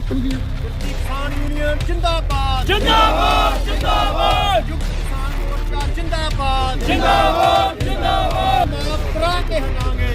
ਕਿਸਾਨ ਯੂਨੀਅਨ ਜਿੰਦਾਬਾਦ। ਜਿੰਦਾਬਾਦ ਜਿੰਦਾਬਾਦ। ਯੁੱਗ ਕਿਸਾਨ ਮੋਰਚਾ ਜਿੰਦਾਬਾਦ। ਜਿੰਦਾਬਾਦ ਜਿੰਦਾਬਾਦ। ਮਾਫ ਕਰਾ ਕੇ ਹਟਾਂਗੇ।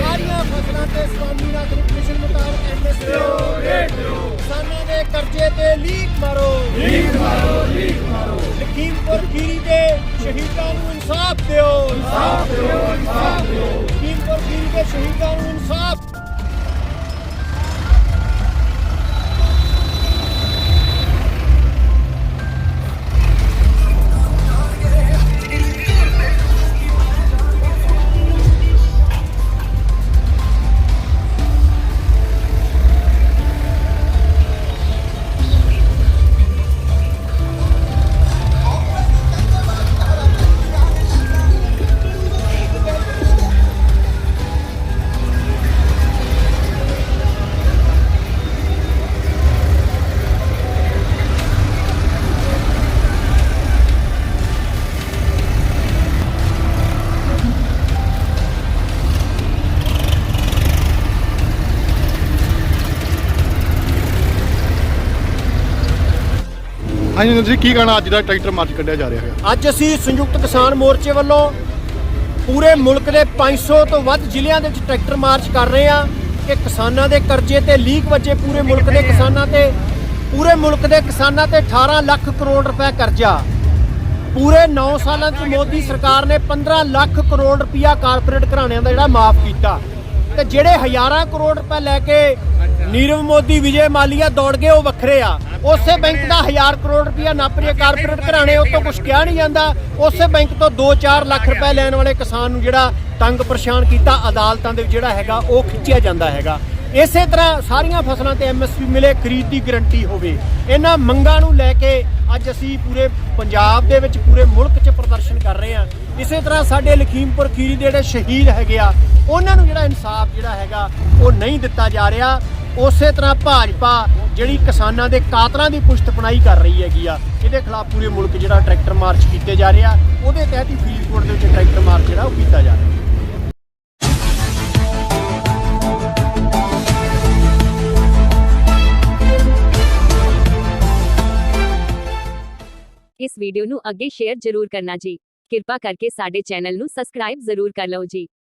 ਸਾਰੀਆਂ ਫਸਲਾਂ ਤੇ ਸਵਾਮੀ ਨਾਥਨ ਕਮਿਸ਼ਨ ਮੁਤਾਬਕ ਐਮਐਸਪੀ ਕਿਸਾਨਾਂ ਦੇ ਕਰਜ਼ੇ ਤੇ ਲੀਕ ਮਾਰੋ। ਲੀਕ ਮਾਰੋ ਲੀਕ ਮਾਰੋ। ਲਖੀਮਪੁਰ ਖੀਰੀ ਦੇ ਸ਼ਹੀਦਾਂ ਨੂੰ ਇਨਸਾਫ ਦਿਓ। ਇਨਸਾਫ ਦਿਓ ਇਨਸਾਫ ਦਿਓ। ਲਖੀਮਪੁਰ ਖੀਰੀ ਦੇ ਸ਼ਹੀਦਾਂ ਨੂੰ ਇਨਸਾਫ ਹਾਂਜੀ ਤੁਸੀਂ ਕੀ ਕਹਿਣਾ? ਅੱਜ ਦਾ ਟਰੈਕਟਰ ਮਾਰਚ ਕੱਢਿਆ ਜਾ ਰਿਹਾ ਹੈ ਅੱਜ ਅਸੀਂ ਸੰਯੁਕਤ ਕਿਸਾਨ ਮੋਰਚੇ ਵੱਲੋਂ ਪੂਰੇ ਮੁਲਕ ਦੇ 500 ਤੋਂ ਵੱਧ ਜ਼ਿਲ੍ਹਿਆਂ ਦੇ ਵਿੱਚ ਟਰੈਕਟਰ ਮਾਰਚ ਕਰ ਰਹੇ ਹਾਂ ਕਿ ਕਿਸਾਨਾਂ ਦੇ ਕਰਜ਼ੇ ਤੇ ਲੀਕ ਵਜੇ ਪੂਰੇ ਮੁਲਕ ਦੇ ਕਿਸਾਨਾਂ ਤੇ। ਪੂਰੇ ਮੁਲਕ ਦੇ ਕਿਸਾਨਾਂ ਤੇ 18 ਲੱਖ ਕਰੋੜ ਰੁਪਏ ਕਰਜ਼ਾ। ਪੂਰੇ 9 ਸਾਲਾਂ 'ਚ ਮੋਦੀ ਸਰਕਾਰ ਨੇ 15 ਲੱਖ ਕਰੋੜ ਰੁਪਇਆ ਕਾਰਪੋਰੇਟ ਘਰਾਣਿਆਂ ਦਾ ਜਿਹੜਾ ਮਾਫ ਕੀਤਾ। ਤੇ ਜਿਹੜੇ ਹਜ਼ਾਰਾਂ ਕਰੋੜ ਰੁਪਏ ਲੈ ਕੇ ਨੀਰਵ ਮੋਦੀ, ਵਿਜੇ ਮਾਲੀਆ ਦੌੜ ਗਏ, ਉਹ ਵੱਖਰੇ ਆ। ਉਸੇ ਬੈਂਕ ਦਾ 1000 ਕਰੋੜ ਰੁਪਇਆ ਨੱਪ ਕਾਰਪੋਰੇਟ ਘਰਾਣੇ ਉਹ ਤੋਂ ਕੁਝ ਕਿਹਾ ਨਹੀਂ ਜਾਂਦਾ। ਉਸੇ ਬੈਂਕ ਤੋਂ 2-4 ਲੱਖ ਰੁਪਏ ਲੈਣ ਵਾਲੇ ਕਿਸਾਨ ਨੂੰ ਜਿਹੜਾ ਤੰਗ ਪਰੇਸ਼ਾਨ ਕੀਤਾ, ਅਦਾਲਤਾਂ ਦੇ ਜਿਹੜਾ ਹੈਗਾ, ਉਹ ਖਿੱਚਿਆ ਜਾਂਦਾ ਹੈਗਾ। ਇਸੇ ਤਰ੍ਹਾਂ ਸਾਰੀਆਂ ਫਸਲਾਂ ਤੇ ਐਮਐਸਪੀ ਮਿਲੇ, ਖਰੀਦ ਦੀ ਗਰੰਟੀ ਹੋਵੇ। ਇਹਨਾਂ ਮੰਗਾਂ ਨੂੰ ਲੈ ਕੇ ਅੱਜ ਅਸੀਂ ਪੂਰੇ ਪੰਜਾਬ ਦੇ ਵਿੱਚ, ਪੂਰੇ ਮੁਲਕ 'ਚ ਪ੍ਰਦਰਸ਼ਨ ਕਰ ਰਹੇ ਹਾਂ। ਇਸੇ ਤਰ੍ਹਾਂ ਸਾਡੇ ਲਖੀਮਪੁਰ ਖੀਰੀ ਦੇ ਜਿਹੜੇ ਸ਼ਹੀਦ ਹੈਗੇ ਆ, ਉਹਨਾਂ ਨੂੰ ਜਿਹੜਾ ਇਨਸਾਫ ਜਿਹੜਾ ਹੈਗਾ, ਉਹ ਨਹੀਂ ਦਿੱਤਾ ਜਾ ਰਿਹਾ। ਉਸੇ ਤਰ੍ਹਾਂ ਭਾਜਪਾ ਜਿਹੜੀ ਕਿਸਾਨਾਂ ਦੇ ਕਾਤਲਾਂ ਦੀ ਪੁਸ਼ਤਪਨਾਈ ਕਰ ਰਹੀ ਹੈਗੀ ਆ, ਇਹਦੇ ਖਿਲਾਫ ਪੂਰੇ ਮੁਲਕ ਜਿਹੜਾ ਟਰੈਕਟਰ ਮਾਰਚ ਕੀਤੇ ਜਾ ਰਿਹਾ ਉਹਦੇ ਤਹਿਤ ਹੀ ਫਰੀਦਕੋਟ ਦੇ ਵਿੱਚ ਟਰੈਕਟਰ ਮਾਰਚ ਜਿਹੜਾ ਉਹ ਕੀਤਾ ਜਾ ਰਿਹਾ। ਇਸ ਵੀਡੀਓ ਨੂੰ ਅੱਗੇ ਸ਼ੇਅਰ ਜ਼ਰੂਰ ਕਰਨਾ ਜੀ। ਕਿਰਪਾ ਕਰਕੇ ਸਾਡੇ ਚੈਨਲ ਨੂੰ ਸਬਸਕ੍ਰਾਈਬ ਜ਼ਰੂਰ ਕਰ ਲਓ ਜੀ।